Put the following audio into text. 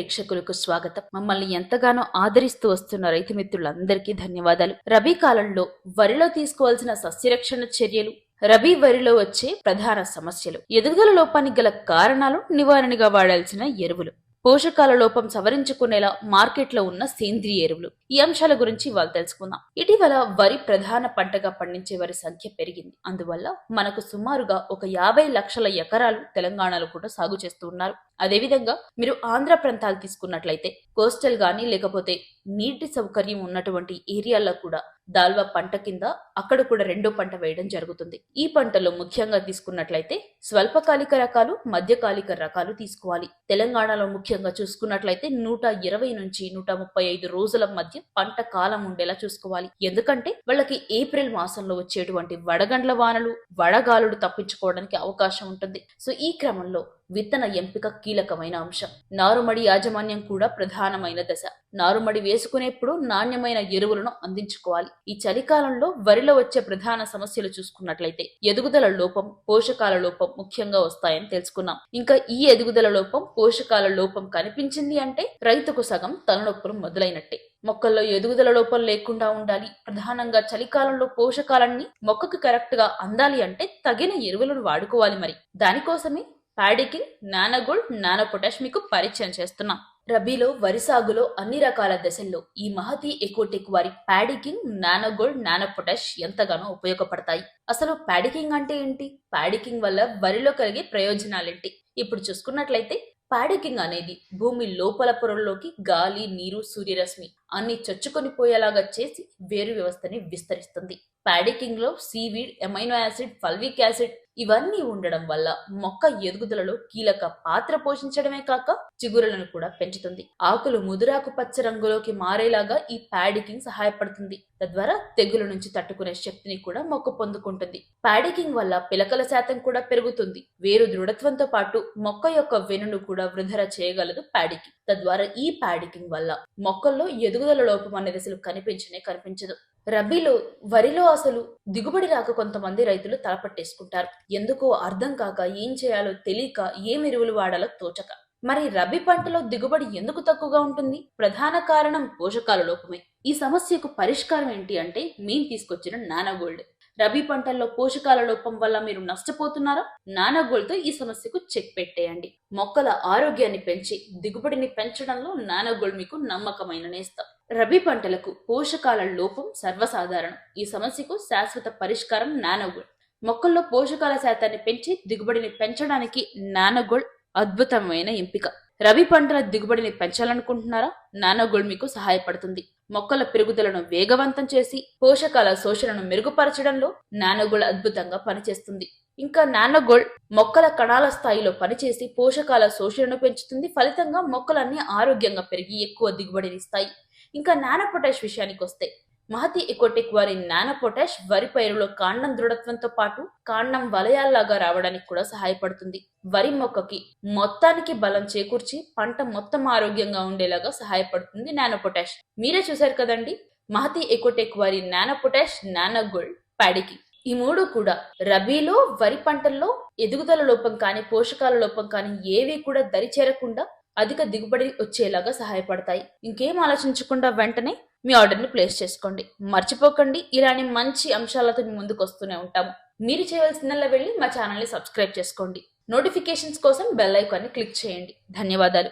ప్రేక్షకులకు స్వాగతం. మమ్మల్ని ఎంతగానో ఆదరిస్తూ వస్తున్న రైతు మిత్రులందరికీ ధన్యవాదాలు. రబీ కాలంలో వరిలో తీసుకోవాల్సిన సస్యరక్షణ చర్యలు రబీ వరిలో వచ్చే ప్రధాన సమస్యలు ఎదుగుదల లోపానికి గల కారణాలు నివారణగా వాడాల్సిన ఎరువులు పోషకాల లోపం సవరించుకునేలా మార్కెట్లో ఉన్న సేంద్రియ ఎరువులు ఈ అంశాల గురించి ఇవాళ తెలుసుకుందాం. ఇటీవల వరి ప్రధాన పంటగా పండించే వారి సంఖ్య పెరిగింది. అందువల్ల మనకు సుమారుగా ఒక యాభై లక్షల ఎకరాలు తెలంగాణలో కూడా సాగు చేస్తూ ఉన్నారు. అదేవిధంగా మీరు ఆంధ్ర ప్రాంతాలు తీసుకున్నట్లయితే కోస్టల్ గాని లేకపోతే నీటి సౌకర్యం ఉన్నటువంటి ఏరియాల్లో కూడా దాల్వా పంట కింద అక్కడ కూడా రెండో పంట వేయడం జరుగుతుంది. ఈ పంటలో ముఖ్యంగా తీసుకున్నట్లయితే స్వల్పకాలిక రకాలు మధ్యకాలిక రకాలు తీసుకోవాలి. తెలంగాణలో ముఖ్యంగా చూసుకున్నట్లయితే నూట ఇరవై నుంచి నూట ముప్పై ఐదు రోజుల మధ్య పంట కాలం ఉండేలా చూసుకోవాలి. ఎందుకంటే వాళ్ళకి ఏప్రిల్ మాసంలో వచ్చేటువంటి వడగండ్ల వానలు వడగాలుడు తప్పించుకోవడానికి అవకాశం ఉంటుంది. సో ఈ క్రమంలో విత్తన ఎంపిక కీలకమైన అంశం. నారుమడి యాజమాన్యం కూడా ప్రధానమైన దశ. నారుమడి వేసుకునేప్పుడు నాణ్యమైన ఎరువులను అందించుకోవాలి. ఈ చలికాలంలో వరిలో వచ్చే ప్రధాన సమస్యలు చూసుకున్నట్లయితే ఎదుగుదల లోపం పోషకాల లోపం ముఖ్యంగా వస్తాయని తెలుసుకున్నాం. ఇంకా ఈ ఎదుగుదల లోపం పోషకాల లోపం కనిపించింది అంటే రైతుకు సగం తలనొప్పులు మొదలైనట్టే. మొక్కల్లో ఎదుగుదల లోపం లేకుండా ఉండాలి. ప్రధానంగా చలికాలంలో పోషకాలన్నీ మొక్కకు కరెక్ట్గా అందాలి అంటే తగిన ఎరువులను వాడుకోవాలి మరి. దానికోసమే ప్యాడికింగ్ నానగోల్డ్ నానో పొటాష్ మీకు పరిచయం చేస్తున్నాం. రబీలో వరి సాగులో అన్ని రకాల దశల్లో ఈ మహతి ఎకోటెక్ వారి ప్యాడికింగ్ నానోగోల్డ్ నానో పొటాష్ ఎంతగానో ఉపయోగపడతాయి. అసలు ప్యాడికింగ్ అంటే ఏంటి? ప్యాడికింగ్ వల్ల వరిలో కలిగే ప్రయోజనాలేంటి? ఇప్పుడు చూసుకున్నట్లయితే ప్యాడికింగ్ అనేది భూమి లోపల పొరల్లోకి గాలి నీరు సూర్యరశ్మి అన్ని చొచ్చుకొని పోయేలాగా చేసి వేరు వ్యవస్థని విస్తరిస్తుంది. ప్యాడికింగ్లో seaweed amino acid fulvic acid ఇవన్నీ ఉండడం వల్ల మొక్క ఎదుగుదలలో కీలక పాత్ర పోషించడమే కాక చిగురులను కూడా పెంచుతుంది. ఆకులు ముదురాకు పచ్చ రంగులోకి మారేలాగా ఈ ప్యాడికింగ్ సహాయపడుతుంది. తద్వారా తెగుల నుంచి తట్టుకునే శక్తిని కూడా మొక్క పొందుకుంటుంది. ప్యాడికింగ్ వల్ల పిలకల శాతం కూడా పెరుగుతుంది. వేరు దృఢత్వంతో పాటు మొక్క యొక్క వెనును కూడా వృధర చేయగలదు ప్యాడికింగ్. తద్వారా ఈ ప్యాడికింగ్ వల్ల మొక్కల్లో ఎదుగుదల లోపం అనేది అసలు కనిపించనే కనిపించదు. రబీలో వరిలో అసలు దిగుబడి రాక కొంతమంది రైతులు తలపట్టేసుకుంటారు. ఎందుకో అర్థం కాక ఏం చేయాలో తెలియక ఏం ఎరువులు వాడాలో తోచక. మరి రబీ పంటలో దిగుబడి ఎందుకు తక్కువగా ఉంటుంది? ప్రధాన కారణం పోషకాల లోపమే. ఈ సమస్యకు పరిష్కారం ఏంటి అంటే మేము తీసుకొచ్చిన నానోగోల్డ్ రబీ పంటల్లో పోషకాల లోపం వల్ల మీరు నష్టపోతున్నారా? నానోగోల్డ్తో ఈ సమస్యకు చెక్ పెట్టేయండి. మొక్కల ఆరోగ్యాన్ని పెంచి దిగుబడిని పెంచడంలో నానోగోల్డ్ మీకు నమ్మకమైన నేస్తం. రబీ పంటలకు పోషకాల లోపం సర్వసాధారణం. ఈ సమస్యకు శాశ్వత పరిష్కారం నానోగోల్డ్ మొక్కల్లో పోషకాల శాతాన్ని పెంచి దిగుబడిని పెంచడానికి నానోగోల్డ్ అద్భుతమైన ఎంపిక. రబీ పంటల దిగుబడిని పెంచాలనుకుంటున్నారా? నానోగోల్డ్ మీకు సహాయపడుతుంది. మొక్కల పెరుగుదలను వేగవంతం చేసి పోషకాల శోషణను మెరుగుపరచడంలో నానోగోల్డ్ అద్భుతంగా పనిచేస్తుంది. ఇంకా నానోగోల్డ్ మొక్కల కణాల స్థాయిలో పనిచేసి పోషకాల శోషణను పెంచుతుంది. ఫలితంగా మొక్కలన్నీ ఆరోగ్యంగా పెరిగి ఎక్కువ దిగుబడినిస్తాయి ఇంకా నానో పొటాష్ విషయానికి వస్తే మహతి ఎకోటెక్ వారి నానో పొటాష్ వరి పైరులో కాండం దృఢత్వంతో పాటు కాండం వలయాల్లాగా రావడానికి కూడా సహాయపడుతుంది. వరి మొక్కకి మొత్తానికి బలం చేకూర్చి పంట మొత్తం ఆరోగ్యంగా ఉండేలాగా సహాయపడుతుంది నానో పొటాష్. మీరే చూశారు కదండి? మహతి ఎకోటెక్ వారి నానో పొటాష్ నానో గోల్డ్ ప్యాడికి. ఈ మూడు కూడా రబీలో వరి పంటల్లో ఎదుగుదల లోపం కానీ పోషకాల లోపం కానీ ఏవి కూడా దరి చేరకుండా అధిక దిగుబడి వచ్చేలాగా సహాయపడతాయి. ఇంకేం ఆలోచించకుండా వెంటనే మీ ఆర్డర్ని ప్లేస్ చేసుకోండి. మర్చిపోకండి. ఇలాంటి మంచి అంశాలతో మీ ముందుకు వస్తూనే ఉంటాము మీరు చేయవలసిందల్లా వెళ్ళి మా ఛానల్ని సబ్స్క్రైబ్ చేసుకోండి. నోటిఫికేషన్స్ కోసం బెల్ ఐకాన్ని క్లిక్ చేయండి. ధన్యవాదాలు.